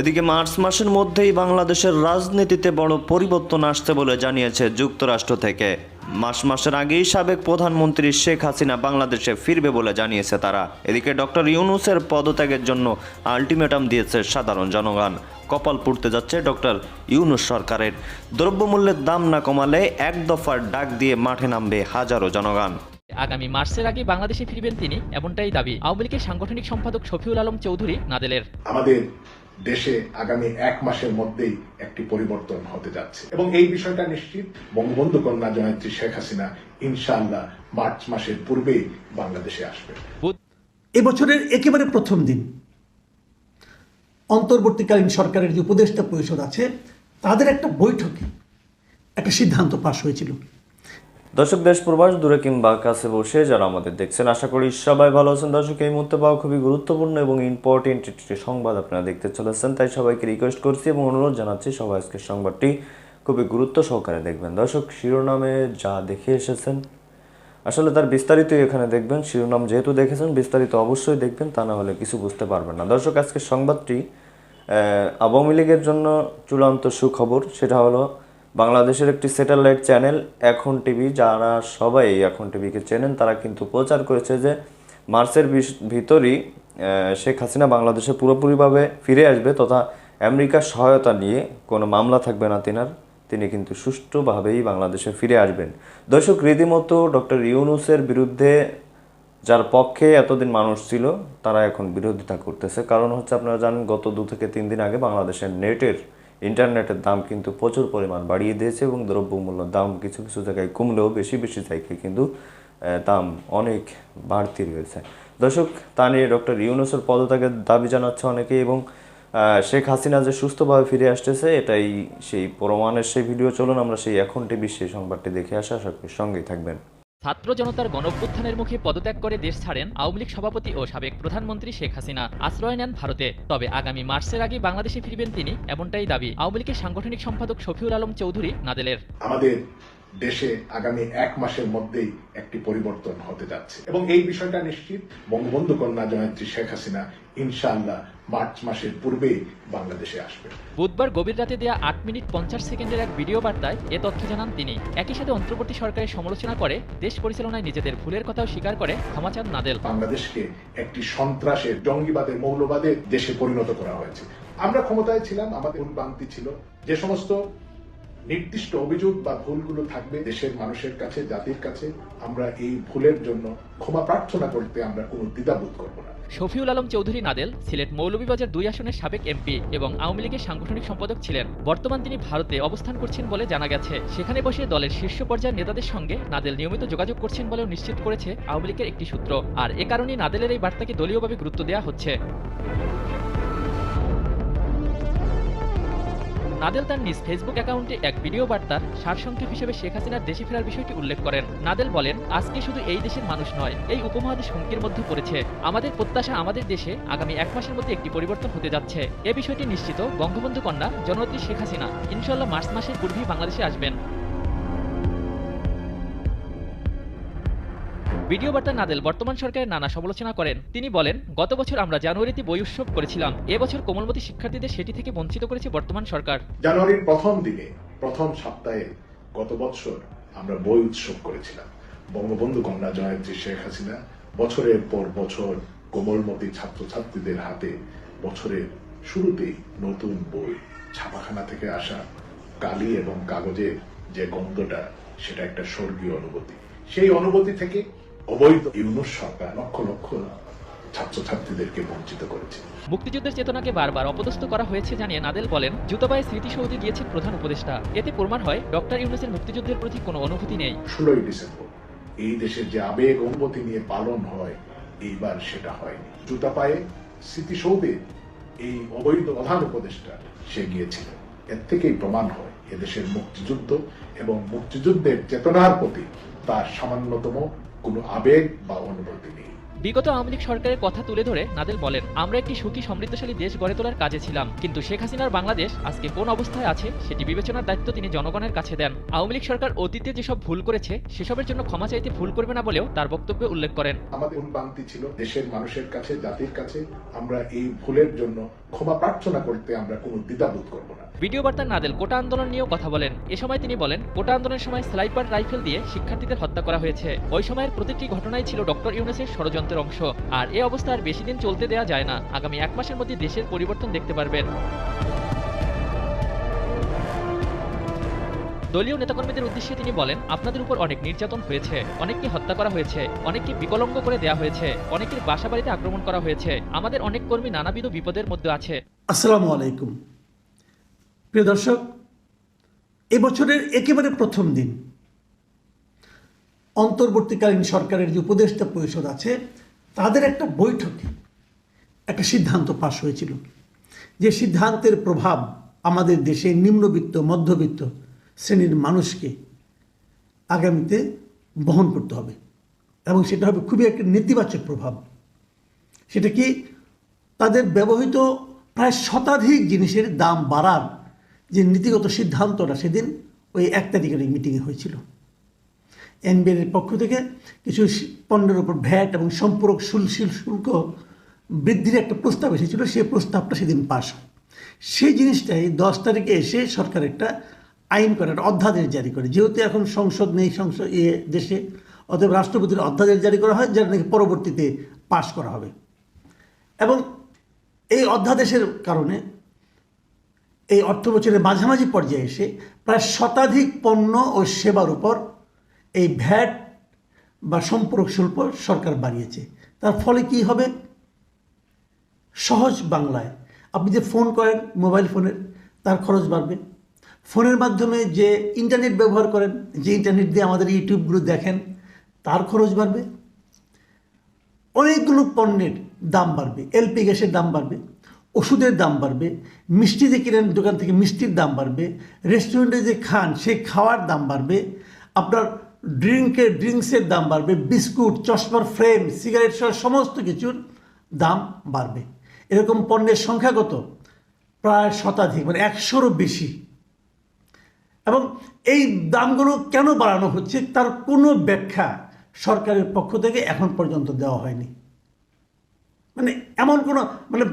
এদিকে মার্চ মাসের মধ্যেই বাংলাদেশের রাজনীতিতে বড় পরিবর্তন আসছে বলে জানিয়েছে যুক্তরাষ্ট্র থেকে। মাস মাসের আগেই সাবেক প্রধানমন্ত্রী শেখ হাসিনা বাংলাদেশে ফিরবে বলে জানিয়েছে তারা। এদিকে ডক্টর ইউনুসের পদত্যাগের জন্য আলটিমেটাম দিয়েছে সাধারণ জনগণ। কপাল পুড়তে যাচ্ছে ডক্টর ইউনুস সরকারের। দ্রব্যমূল্যের দাম না কমালে এক দফার ডাক দিয়ে মাঠে নামবে হাজারো জনগণ। আগামী মার্চের আগে বাংলাদেশে ফিরবেন তিনি এমনটাই দাবি। আওয়ামী লীগের সাংগঠনিক সম্পাদক শফিউল আলম চৌধুরী নাদেলের আমাদের দেশে আগামী এক মাসের মধ্যেই একটি পরিবর্তন হতে যাচ্ছে। এবং এই বিষয়টা নিশ্চিত বঙ্গবন্ধু কন্যা জয়ন্তী শেখ হাসিনা ইনশাআল্লাহ মার্চ মাসের পূর্বেই বাংলাদেশে আসবে। এবছরের একেবারে প্রথম দিন। অন্তর্বর্তীকালীন সরকারের যে উপদেষ্টা পরিষদ আছে, তাদের একটা বৈঠকে একটা সিদ্ধান্ত পাশ হয়েছিল। দর্শক, দেশ, প্রবাস দূরে কিংবা কাছে বসে যারা আমাদের দেখছেন, আশা করি সবাই ভালো আছেন। দর্শক, এই মুহূর্তে পাওয়া খুবই গুরুত্বপূর্ণ এবং ইম্পর্টেন্ট একটি সংবাদ আপনারা দেখতে চলেছেন, তাই সবাইকে রিকোয়েস্ট করছি এবং অনুরোধ জানাচ্ছি সবাই আজকের সংবাদটি খুবই গুরুত্ব সহকারে দেখবেন। দর্শক, শিরোনামে যা দেখে এসেছেন, আসলে তার বিস্তারিতই এখানে দেখবেন। শিরোনাম যেহেতু দেখেছেন, বিস্তারিত অবশ্যই দেখবেন, তা না হলে কিছু বুঝতে পারবেন না। দর্শক, আজকের সংবাদটি আওয়ামী লীগের জন্য চূড়ান্ত সুখবর, সেটা হলো বাংলাদেশের একটি স্যাটেলাইট চ্যানেল, এখন টিভি, যারা সবাই এখন টিভিকে চেনেন, তারা কিন্তু প্রচার করেছে যে মার্চের ভিতরই শেখ হাসিনা বাংলাদেশে পুরোপুরিভাবে ফিরে আসবে তথা আমেরিকার সহায়তা নিয়ে কোনো মামলা থাকবে না তিনার। তিনি কিন্তু সুষ্ঠুভাবেই বাংলাদেশে ফিরে আসবেন। দর্শক, রীতিমতো ডক্টর ইউনুসের বিরুদ্ধে যার পক্ষে এতদিন মানুষ ছিল, তারা এখন বিরোধিতা করতেছে। কারণ হচ্ছে, আপনারা জানেন, গত দু থেকে তিন দিন আগে বাংলাদেশের নেটের ইন্টারনেটের দাম কিন্তু প্রচুর পরিমাণ বাড়িয়ে দিয়েছে এবং দ্রব্যমূল্যের দাম কিছু কিছু জায়গায় কমলেও বেশি বেশি জায়গায় কিন্তু দাম অনেক বাড়তি রয়েছে। দর্শক, তা নিয়ে ডক্টর ইউনুসের পদত্যাগের দাবি জানাচ্ছে অনেকে এবং শেখ হাসিনা যে সুস্থভাবে ফিরে আসতেছে, এটাই সেই প্রমাণের সেই ভিডিও। চলুন আমরা সেই এখন টিভির সেই সংবাদটি দেখে আসা। করি সঙ্গেই থাকবেন। ছাত্র জনতার গণভ্যুত্থানের মুখে পদত্যাগ করে দেশ ছাড়েন আওয়ামী লীগ সভাপতি ও সাবেক প্রধানমন্ত্রী শেখ হাসিনা। আশ্রয় নেন ভারতে। তবে আগামী মার্চের আগে বাংলাদেশে ফিরবেন তিনি, এমনটাই দাবি আওয়ামী লীগের সাংগঠনিক সম্পাদক শফিউল আলম চৌধুরী নাদেলের। আমাদের দেশে আগামী এক মাসের মধ্যেই একটি পরিবর্তন হতে যাচ্ছে। এবং এই বিষয়টা নিশ্চিত। বঙ্গবন্ধু কন্যা জয়ন্তী শেখ হাসিনা ইনশাআল্লাহ মার্চ মাসের পূর্বেই বাংলাদেশে আসবে বুধবার গভীর রাতে দেয়া আট মিনিট পঞ্চাশ সেকেন্ডের এক ভিডিও বার্তায় এ তথ্য জানান তিনি। একই সাথে অন্তর্বর্তী সরকারের সমালোচনা করে দেশ পরিচালনায় নিজেদের ভুলের কথাও স্বীকার করে ক্ষমা চান নাদেল। বাংলাদেশকে একটি সন্ত্রাসের জঙ্গিবাদের মৌলবাদের দেশে পরিণত করা হয়েছে। আমরা ক্ষমতায় ছিলাম আমাদের ভুলভ্রান্তি ছিল যে সমস্ত নির্দিষ্ট অভিযোগ বা ভুলগুলো থাকবে দেশের মানুষের কাছে, জাতির কাছে, আমরা এই ভুলের জন্য ক্ষমা প্রার্থনা করতে আমরা কোনো দ্বিধাবোধ করব না। শফিউল আলম চৌধুরী নাদেল সিলেট মৌলভীবাজার দুই আসনের সাবেক এমপি এবং আওয়ামী লীগের সাংগঠনিক সম্পাদক ছিলেন। বর্তমান তিনি ভারতে অবস্থান করছেন বলে জানা গেছে। সেখানে বসে দলের শীর্ষ পর্যায়ের নেতাদের সঙ্গে নাদেল নিয়মিত যোগাযোগ করছেন বলেও নিশ্চিত করেছে আওয়ামী লীগের একটি সূত্র। আর এ কারণেই নাদেলের এই বার্তাকে দলীয়ভাবে গুরুত্ব দেওয়া হচ্ছে। নাদেল তার নিজ ফেসবুক অ্যাকাউন্টে এক ভিডিও বার্তার সারসংক্ষেপ হিসেবে শেখ হাসিনার দেশে ফেরার বিষয়টি উল্লেখ করেন। নাদেল বলেন, আজকে শুধু এই দেশের মানুষ নয়, এই উপমহাদেশ হুমকির মধ্যে পড়েছে। আমাদের প্রত্যাশা আমাদের দেশে আগামী এক মাসের মধ্যে একটি পরিবর্তন হতে যাচ্ছে। এ বিষয়টি নিশ্চিত বঙ্গবন্ধু কন্যা জননেত্রী শেখ হাসিনা ইনশাল্লাহ মার্চ মাসের পূর্বেই বাংলাদেশে আসবেন। ভিডিও বার্তা নাদেল বর্তমান সরকারের নানা সমালোচনা করেন। তিনি বলেন, গত বছর আমরা জানুয়ারিতে বই উৎসব করেছিলাম। এবছর কোমলমতি শিক্ষার্থীদের সেটি থেকে বঞ্চিত করেছে বর্তমান সরকার। জানুয়ারির প্রথম দিনে, প্রথম সপ্তাহে গত বছর আমরা বই উৎসব করেছিলাম। বঙ্গবন্ধু কন্যা জয়ন্তী শেখ হাসিনা বছরের পর বছর কোমলমতি ছাত্রছাত্রীদের হাতে বছরের শুরুতেই নতুন বই ছাপাখানা থেকে আসা কালি এবং কাগজের যে গন্ধটা, সেটা একটা স্বর্গীয় অনুভূতি। সেই অনুভূতি থেকে অবৈধ ইউনুস সরকার লক্ষ লক্ষ ছাত্রছাত্রীদেরকে বঞ্চিত করেছে। মুক্তিযুদ্ধের চেতনাকে বারবার অপদস্থ করা হয়েছে জানিয়ে নাদেল বলেন জুতাবাই স্মৃতিসৌধে গিয়েছেন প্রধান উপদেষ্টা। এতে প্রমাণ হয় ডক্টর ইউনুসের মুক্তিযুদ্ধের প্রতি কোনো অনুভূতি নেই। ষোলোই ডিসেম্বর এই দেশের যে আবেগ অনুভূতি নিয়ে পালন হয় এইবার সেটা হয়নি। জুতা পায়ে স্মৃতিসৌধে এই অবৈধ প্রধান উপদেষ্টা সে গিয়েছিল এর থেকেই প্রমাণ হয় এদেশের মুক্তিযুদ্ধ এবং মুক্তিযুদ্ধের চেতনার প্রতি তার সামান্যতম কোনো আবেগ বা অনুভূতি নেই। বিগত আওয়ামী লীগ সরকারের কথা তুলে ধরে নাদেল বলেন আমরা একটি সুখী সমৃদ্ধশালী দেশ গড়ে তোলার কাজে ছিলাম কিন্তু শেখ হাসিনার বাংলাদেশ আজকে কোন অবস্থায় আছে সেটি বিবেচনার দায়িত্ব তিনি জনগণের কাছে দেন। আওয়ামী লীগ সরকার অতীতে যেসব ভুল করেছে সেসবের জন্য ক্ষমা চাইতে ভুল করবে না বলেও তার বক্তব্যে উল্লেখ করেন। আমাদের বান্তি ছিল দেশের মানুষের কাছে জাতির কাছে। আমরা এই ভুলের জন্য ক্ষমা প্রার্থনা করতে আমরা কোনো দ্বিধাবোধ করব না। ভিডিও বার্তায় নাদেল কোটা আন্দোলন নিয়েও কথা বলেন। এ সময় তিনি বলেন কোটা আন্দোলনের সময় স্নাইপার রাইফেল দিয়ে শিক্ষার্থীদের হত্যা করা হয়েছে। ওই সময়ের প্রতিটি ঘটনাই ছিল ডক্টর ইউনুসের ষড়যন্ত্রের অংশ। আর এই অবস্থা আর বেশি দিন চলতে দেওয়া যায় না। আগামী এক মাসের মধ্যে দেশের পরিবর্তন দেখতে পারবেন। দলীয় নেতাকর্মীদের উদ্দেশ্যে তিনি বলেন, আপনাদের উপর অনেক নির্যাতন হয়েছে, অনেককে হত্যা করা হয়েছে, অনেককে বিকলঙ্গ করে দেওয়া হয়েছে, অনেকের বাসা বাড়িতে আক্রমণ করা হয়েছে, আমাদের অনেক কর্মী নানাবিধ বিপদের মধ্যে আছে। আসসালামু আলাইকুম। প্রিয় দর্শক এবছরের একেবারে প্রথম দিন। অন্তর্বর্তীকালীন সরকারের যে উপদেষ্টা পরিষদ আছে তাদের একটা বৈঠকে একটা সিদ্ধান্ত পাশ হয়েছিল যে সিদ্ধান্তের প্রভাব আমাদের দেশে নিম্নবিত্ত, মধ্যবিত্ত শ্রেণির মানুষকে আগামীতে বহন করতে হবে এবং সেটা হবে খুবই একটা নেতিবাচক প্রভাব। সেটা কি তাদের ব্যবহৃত প্রায় শতাধিক জিনিসের দাম বাড়ার যে নীতিগত সিদ্ধান্তটা সেদিন ওই এক তারিখের মিটিংয়ে হয়েছিল। এনবিআর পক্ষ থেকে কিছু পণ্যের উপর ভ্যাট এবং সম্পূরক শুল- শুল- শুল্ক বৃদ্ধির একটা প্রস্তাব এসেছিল সেই প্রস্তাবটা সেদিন পাশ হয়। সেই জিনিসটাই দশ তারিখে এসে সরকার একটা আইন করে একটা অধ্যাদেশ জারি করে। যেহেতু এখন সংসদ নেই, সংসদ এ দেশে, অতএব রাষ্ট্রপতির অধ্যাদেশ জারি করা হয়, যেটা নাকি পরবর্তীতে পাশ করা হবে। এবং এই অধ্যাদেশের কারণে এই অর্থ বছরের মাঝামাঝি পর্যায়ে এসে প্রায় শতাধিক পণ্য ও সেবার উপর এই ভ্যাট বা সম্পূরক শুল্ক সরকার বাড়িয়েছে তার ফলে কি হবে? সহজ বাংলায়। আপনি যে ফোন করেন, মোবাইল ফোনের, তার খরচ বাড়বে। ফোনের মাধ্যমে যে ইন্টারনেট ব্যবহার করেন, যে ইন্টারনেট দিয়ে আমাদের ইউটিউবগুলো দেখেন, তার খরচ বাড়বে। অনেকগুলো পণ্যের দাম বাড়বে এলপি গ্যাসের দাম বাড়বে, ওষুধের দাম বাড়বে, মিষ্টি যে কিনেন দোকান থেকে মিষ্টির দাম বাড়বে, রেস্টুরেন্টে যে খান সেই খাওয়ার দাম বাড়বে। আপনার ড্রিঙ্কের ড্রিঙ্কসের দাম বাড়বে, বিস্কুট, চশমার ফ্রেম, সিগারেট সহ সমস্ত কিছুর দাম বাড়বে। এরকম পণ্যের সংখ্যা কত? প্রায় শতাধিক মানে একশোরও বেশি। এবং এই দামগুলো কেন বাড়ানো হচ্ছে তার কোনো ব্যাখ্যা সরকারের পক্ষ থেকে এখন পর্যন্ত দেওয়া হয়নি। মানে এমন কোনো মানে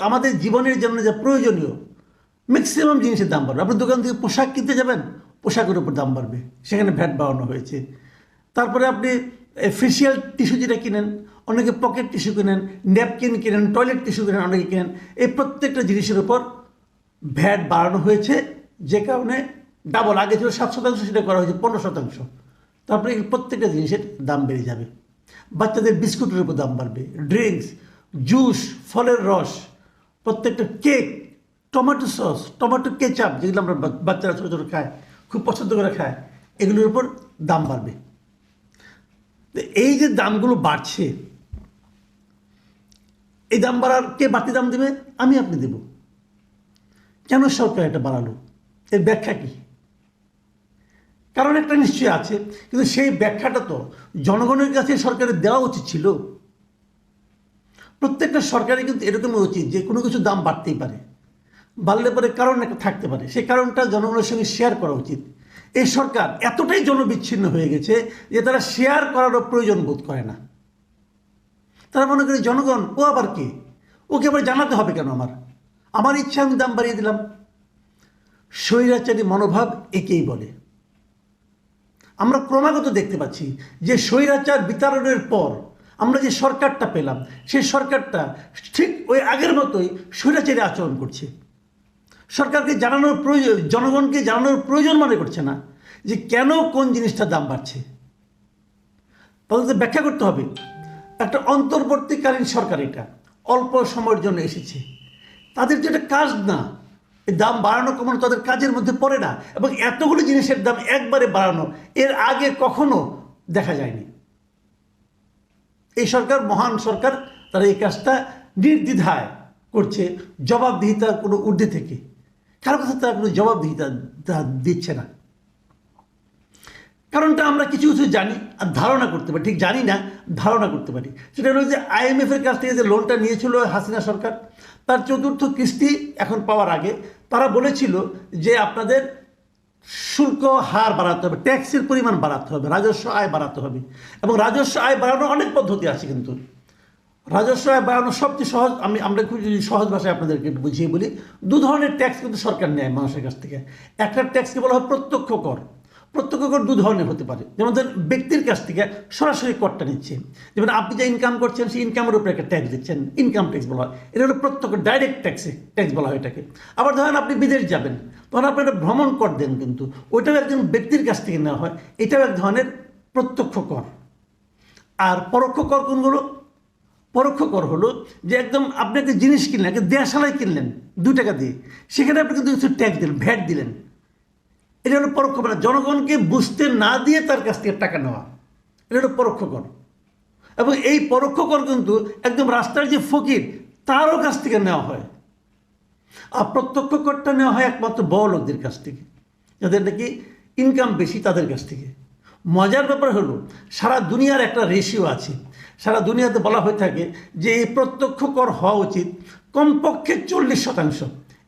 আমাদের জীবনের জন্য যা প্রয়োজনীয় ম্যাক্সিমাম জিনিসের দাম বাড়বে। আপনি দোকান থেকে পোশাক কিনতে যাবেন পোশাকের উপর দাম বাড়বে। সেখানে ভ্যাট বাড়ানো হয়েছে। তারপরে আপনি ফেসিয়াল টিস্যু যেটা কিনেন, অনেকে পকেট টিস্যু কিনেন ন্যাপকিন কিনেন টয়লেট টিস্যু কিনেন, অনেকে কিনেন, এই প্রত্যেকটা জিনিসের উপর ভ্যাট বাড়ানো হয়েছে। যে কারণে ডাবল আগে ছিল সাত শতাংশ, সেটা করা হয়েছে পনেরো শতাংশ। তারপরে প্রত্যেকটা জিনিসের দাম বেড়ে যাবে। বাচ্চাদের বিস্কুটের উপর দাম বাড়বে। ড্রিঙ্কস জুস ফলের রস, প্রত্যেকটা cake tomato sauce tomato ketchup যেগুলো আমরা বাচ্চারা ছোটো ছোটো খায় খুব পছন্দ করে খায়, এগুলোর উপর দাম বাড়বে। এই যে দামগুলো বাড়ছে, এই দাম বাড়ার, কে বাড়তি দাম দেবে? আমি আপনি দেব। কেন সরকার এটা বাড়ালো? এর ব্যাখ্যা কি? কারণ একটা নিশ্চয়ই আছে, কিন্তু সেই ব্যাখ্যাটা তো জনগণের কাছে সরকারের দেওয়া উচিত ছিল। প্রত্যেকটা সরকারের কিন্তু এরকমই উচিত, যে কোনো কিছু দাম বাড়তেই পারে। বাড়লে পরে কারণ একটা থাকতে পারে। সেই কারণটা জনগণের সঙ্গে শেয়ার করা উচিত। এই সরকার এতটাই জনবিচ্ছিন্ন হয়ে গেছে যে তারা শেয়ার করারও প্রয়োজন বোধ করে না। তারা মনে করে, জনগণ, ও আবার কে? ওকে আবার জানাতে হবে কেন আমার? আমার ইচ্ছা, আমি দাম বাড়িয়ে দিলাম। স্বৈরাচারী মনোভাব একেই বলে। আমরা ক্রমাগত দেখতে পাচ্ছি যে স্বৈরাচার বিতরণের পর আমরা যে সরকারটা পেলাম, সেই সরকারটা ঠিক ওই আগের মতোই স্বৈরাচারী আচরণ করছে। সরকারকে জানানোর প্রয়োজন, জনগণকে জানানোর প্রয়োজন মনে করছে না যে কেন কোন জিনিসটার দাম বাড়ছে। তাদের ব্যাখ্যা করতে হবে। একটা অন্তর্বর্তীকালীন সরকার এটা, অল্প সময়ের জন্য এসেছে। তাদের যেটা কাজ না দাম বাড়ানো কমানো তাদের কাজের মধ্যে পড়ে না এবং এতগুলো জিনিসের দাম একবারে বাড়ানো, এর আগে কখনো দেখা যায়নি। এই সরকার, মহান সরকার, তারা এই কাজটা নির্দ্বিধায় করছে, জবাবদিহিতার কোনো ঊর্ধ্বে থেকে। কারও কাছে তারা কোনো তা দিচ্ছে না। কারণটা আমরা কিছু কিছু জানি আর ধারণা করতে পারি, ঠিক জানি না, ধারণা করতে পারি। সেটা হলো যে আইএমএফ এর কাছ থেকে যে লোনটা নিয়েছিল হাসিনা সরকার, তার চতুর্থ কিস্তি এখন পাওয়ার আগে তারা বলেছিল যে আপনাদের শুল্ক হার বাড়াতে হবে ট্যাক্সের পরিমাণ বাড়াতে হবে, রাজস্ব আয় বাড়াতে হবে। এবং রাজস্ব আয় বাড়ানোর অনেক পদ্ধতি আছে কিন্তু। রাজস্ব আয় বাড়ানো সবচেয়ে সহজ, আমি, আমরা খুব সহজ ভাষায় আপনাদেরকে বুঝিয়ে বলি, দু ধরনের ট্যাক্স কিন্তু সরকার নেয় মানুষের কাছ থেকে। একটা ট্যাক্সকে বলা হয় প্রত্যক্ষ কর। প্রত্যক্ষ কর দু ধরনের হতে পারে। যেমন ধরেন ব্যক্তির কাছ থেকে সরাসরি করটা নিচ্ছে। যেমন আপনি যে ইনকাম করছেন, সেই ইনকামের উপরে একটা ট্যাক্স দিচ্ছেন ইনকাম ট্যাক্স বলা হয়। এটা হলো প্রত্যক্ষ ডাইরেক্ট ট্যাক্সে ট্যাক্স বলা হয় এটাকে। আবার ধরেন আপনি বিদেশ যাবেন, তখন আপনি একটা ভ্রমণ কর দেন কিন্তু, ওইটাও একজন ব্যক্তির কাছ থেকে নেওয়া হয়। এটাও এক ধরনের প্রত্যক্ষ কর। আর পরোক্ষ কর কোনগুলো? পরোক্ষ কর হলো যে একদম আপনি একটা জিনিস কিনলেন, একটা দেশালাই কিনলেন দু টাকা দিয়ে, সেখানে আপনি কিন্তু কিছু ট্যাক্স দিলেন ভ্যাট দিলেন। এটা হলো পরোক্ষ মানে জনগণকে বুঝতে না দিয়ে তার কাছ থেকে টাকা নেওয়া। এটা হলো পরোক্ষ কর এবং এই পরোক্ষ কর কিন্তু একদম রাস্তার যে ফকির, তারও কাছ থেকে নেওয়া হয়। আর প্রত্যক্ষ করটা নেওয়া হয় একমাত্র বড় লোকদের কাছ থেকে। যাদের নাকি ইনকাম বেশি তাদের কাছ থেকে। মজার ব্যাপার হলো, সারা দুনিয়ার একটা রেশিও আছে। সারা দুনিয়াতে বলা হয়ে থাকে যে এই প্রত্যক্ষ কর হওয়া উচিত কমপক্ষে চল্লিশ শতাংশ।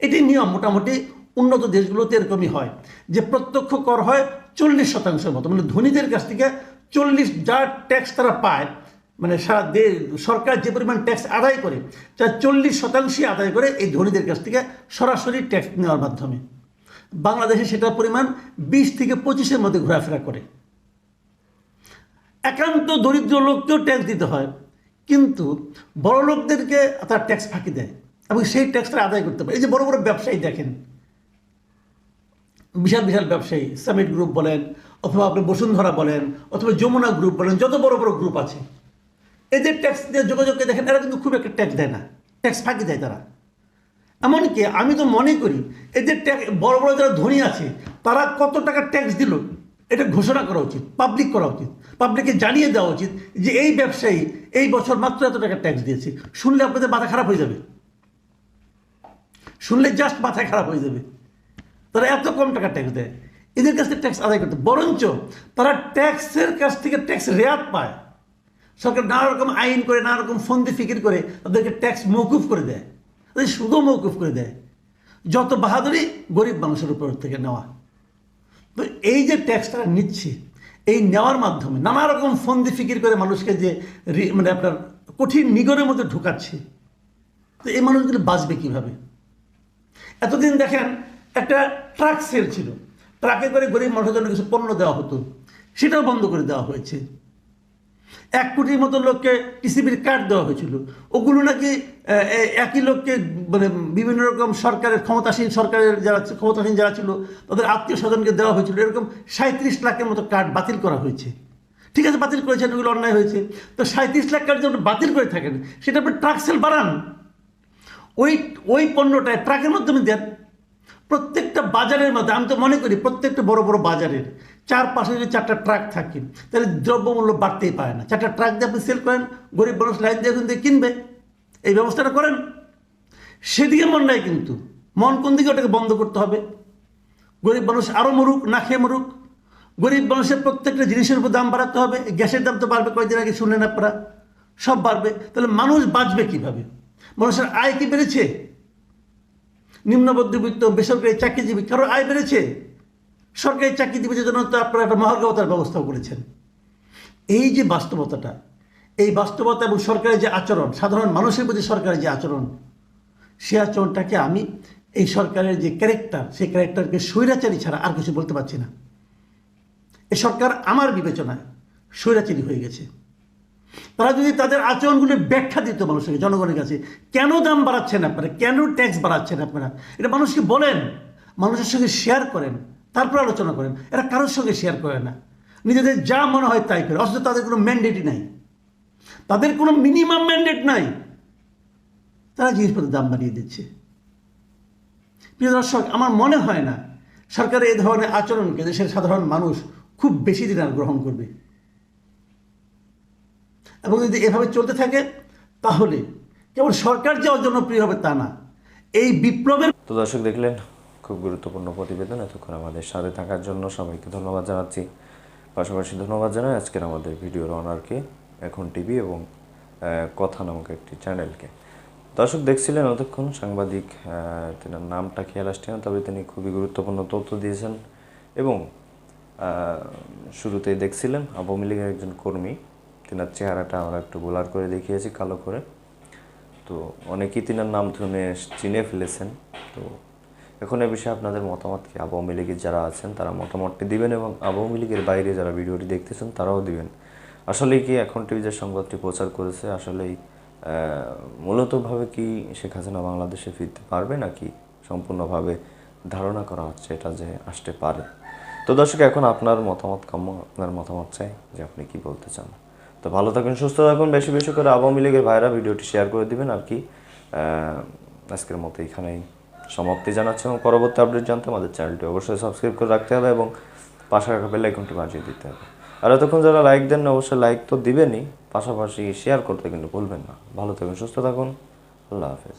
এটি নিয়ম মোটামুটি উন্নত দেশগুলোতে এরকমই হয় যে প্রত্যক্ষ কর হয় চল্লিশ শতাংশের মতো। মানে ধনীদের কাছ থেকে চল্লিশ যা ট্যাক্স তারা পায় মানে সারা দেশ সরকার যে পরিমাণ ট্যাক্স আদায় করে, তার চল্লিশ শতাংশই আদায় করে এই ধনীদের কাছ থেকে সরাসরি ট্যাক্স নেওয়ার মাধ্যমে। বাংলাদেশে সেটার পরিমাণ বিশ থেকে পঁচিশের মধ্যে ঘোরাফেরা করে। একান্ত দরিদ্র লোককেও ট্যাক্স দিতে হয়। কিন্তু বড় লোকদেরকে তার ট্যাক্স ফাঁকি দেয় এবং সেই ট্যাক্সটা আদায় করতে পারে। এই যে বড় বড় ব্যবসায়ী দেখেন, বিশাল বিশাল ব্যবসায়ী সামিট গ্রুপ বলেন, অথবা আপনি বসুন্ধরা বলেন, অথবা যমুনা গ্রুপ বলেন, যত বড় বড় গ্রুপ আছে, এদের ট্যাক্স দিয়ে যোগাযোগকে দেখেন, এরা কিন্তু খুব একটা ট্যাক্স দেয় না। ট্যাক্স ফাঁকি দেয় তারা। এমনকি আমি তো মনে করি, এদের ট্যাক্স বড় বড় যারা ধনী আছে, তারা কত টাকা ট্যাক্স দিল? এটা ঘোষণা করা উচিত পাবলিক করা উচিত পাবলিককে জানিয়ে দেওয়া উচিত যে এই ব্যবসায়ী এই বছর মাত্র এত টাকা ট্যাক্স দিয়েছে। শুনলে আপনাদের মাথা খারাপ হয়ে যাবে। শুনলে জাস্ট মাথা খারাপ হয়ে যাবে। তারা এত কম টাকা ট্যাক্স দেয়। এদের কাছ থেকে ট্যাক্স আদায় করতে বরঞ্চ তারা ট্যাক্সের কাছ থেকে ট্যাক্স রেয়াত পায়। সরকার নানা রকম আইন করে, নানা রকম ফন্দি ফিকির করে তাদেরকে ট্যাক্স মৌকুফ করে দেয়। তাদের সুদও মৌকুফ করে দেয়। যত বাহাদুরি গরিব মানুষের উপর থেকে নেওয়া। তো এই যে ট্যাক্সটা নিচ্ছে, এই নেওয়ার মাধ্যমে নানা রকম ফন্দি ফিকির করে মানুষকে যে মানে আপনার কঠিন নিগরের মধ্যে ঢুকাচ্ছে, তো এই মানুষগুলো বাঁচবে কীভাবে? এতদিন দেখেন একটা ট্রাক সেল ছিল। ট্রাকে করে গরিব মানুষের জন্য কিছু পণ্য দেওয়া হতো, সেটাও বন্ধ করে দেওয়া হয়েছে। এক কোটির মতো লোককে টিসিবির কার্ড দেওয়া হয়েছিল। ওগুলো নাকি একই লোককে মানে বিভিন্ন রকম সরকারের ক্ষমতাসীন সরকারের যারা, ক্ষমতাসীন যারা ছিল, তাদের আত্মীয় স্বজনকে দেওয়া হয়েছিল। এরকম সাঁত্রিশ লাখের মতো কার্ড বাতিল করা হয়েছে। ঠিক আছে, বাতিল করেছেন, ওগুলো অন্যায় হয়েছে। তো সাঁত্রিশ লাখ কার্ড যখন বাতিল করে থাকেন, সেটা আপনি ট্রাক সেল বাড়ান। ওই ওই পণ্যটায় ট্রাকের মাধ্যমে দেন। প্রত্যেকটা বাজারের মধ্যে, আমি তো মনে করি প্রত্যেকটা বড় বড় বাজারের চার পাশে যদি চারটা ট্রাক থাকে, তাহলে দ্রব্যমূল্য বাড়তেই পারে না। চারটা ট্রাক দিয়ে আপনি সেল করেন, গরিব মানুষ লাইন দিয়ে থেকে কিনবে। এই ব্যবস্থাটা করেন। সেদিকে মন নাই কিন্তু। মন কোন দিকে, ওটাকে বন্ধ করতে হবে। গরিব মানুষ আরও মরুক, না খেয়ে মরুক। গরিব মানুষের প্রত্যেকটা জিনিসের উপর দাম বাড়াতে হবে। গ্যাসের দাম তো বাড়বে কয়েকদিন আগে শুনলেন আপনারা? সব বাড়বে। তাহলে মানুষ বাঁচবে কীভাবে? মানুষের আয় কি বেড়েছে? নিম্ন মধ্যবিত্ত বেসরকারি, চাকরিজীবী কারোর আয় বেড়েছে? সরকারি চাকরিজীবীদের জন্য তো আপনারা একটা মহার্গবতার ব্যবস্থাও করেছেন। এই যে বাস্তবতাটা, এই বাস্তবতা এবং সরকারের যে আচরণ, সাধারণ মানুষের প্রতি সরকারের যে আচরণ, সে আচরণটাকে আমি এই সরকারের যে ক্যারেক্টার সেই ক্যারেক্টারকে স্বৈরাচারী ছাড়া আর কিছু বলতে পারছি না। এই সরকার আমার বিবেচনায় স্বৈরাচারী হয়ে গেছে। তারা যদি তাদের আচরণগুলি ব্যাখ্যা দিত মানুষকে, জনগণের কাছে, কেন দাম বাড়াচ্ছেন আপনারা? কেন ট্যাক্স বাড়াচ্ছেন আপনারা? এটা মানুষকে বলেন, মানুষের সঙ্গে শেয়ার করেন। তারপর আলোচনা করেন। এরা কারোর সঙ্গে শেয়ার করে না। নিজেদের যা মনে হয় তাই করে। অথচ তাদের কোনো ম্যান্ডেটই নাই। তাদের কোনো মিনিমাম ম্যান্ডেট নাই। তারা জিনিসপত্রের দাম বাড়িয়ে দিচ্ছে। প্রিয় দর্শক, আমার মনে হয় না সরকারের এই ধরনের আচরণকে দেশের সাধারণ মানুষ খুব বেশি দিন আর গ্রহণ করবে। এবং যদি এভাবে চলতে থাকে, তাহলে কেবল সরকার যে অজনপ্রিয় হবে তা না। এই বিপ্লবের তো দর্শক দেখলেন খুব গুরুত্বপূর্ণ প্রতিবেদন এতক্ষণ আমাদের সাথে থাকার জন্য সবাইকে ধন্যবাদ জানাচ্ছি। পাশাপাশি ধন্যবাদ জানাই আজকের আমাদের ভিডিওর অনারকে, এখন টিভি এবং কথা নামক একটি চ্যানেলকে। দর্শক দেখছিলেন অতক্ষণ সাংবাদিক তেনার নামটা খেয়াল আসছে না, তবে তিনি খুবই গুরুত্বপূর্ণ তথ্য দিয়েছেন এবং শুরুতেই দেখছিলেন আওয়ামী লীগের একজন কর্মী, তেনার চেহারাটা আমরা একটু বোলার করে দেখিয়েছি, কালো করে। তো অনেকেই তিনার নাম শুনে চিনে ফেলেছেন। তো এখন এ বিষয়ে আপনাদের মতামত কি? আওয়ামী লীগের যারা আছেন, তারা মতামতটি দিবেন এবং আওয়ামী লীগের বাইরে যারা ভিডিওটি দেখতেছেন, তারাও দিবেন। আসলে কি এখন টিভি যে সংবাদটি প্রচার করেছে, আসলেই মূলতভাবে কি শেখ হাসিনা বাংলাদেশে ফিরতে পারবে নাকি সম্পূর্ণভাবে ধারণা করা হচ্ছে এটা যে আসতে পারে? তো দর্শক, এখন আপনার মতামত কাম্য, আপনার মতামত চাই যে আপনি কি বলতে চান। তো ভালো থাকুন, সুস্থ থাকুন, বেশি বেশি করে আওয়ামী লীগের ভাইরা ভিডিওটি শেয়ার করে দিবেন আর কি। আজকের মতো এখানেই। সমাপ্তি জানাচ্ছি এবং পরবর্তী আপডেট জানতে আমাদের চ্যানেলটি অবশ্যই সাবস্ক্রাইব করে রাখতে হবে এবং পাশে রাখা বেল আইকনটি বাজিয়ে দিতে হবে। আর এতক্ষণ যারা লাইক দেন না অবশ্যই লাইক তো দিবেনই, পাশাপাশি শেয়ার করতে কিন্তু ভুলবেন না। ভালো থাকুন, সুস্থ থাকুন। আল্লাহ হাফেজ।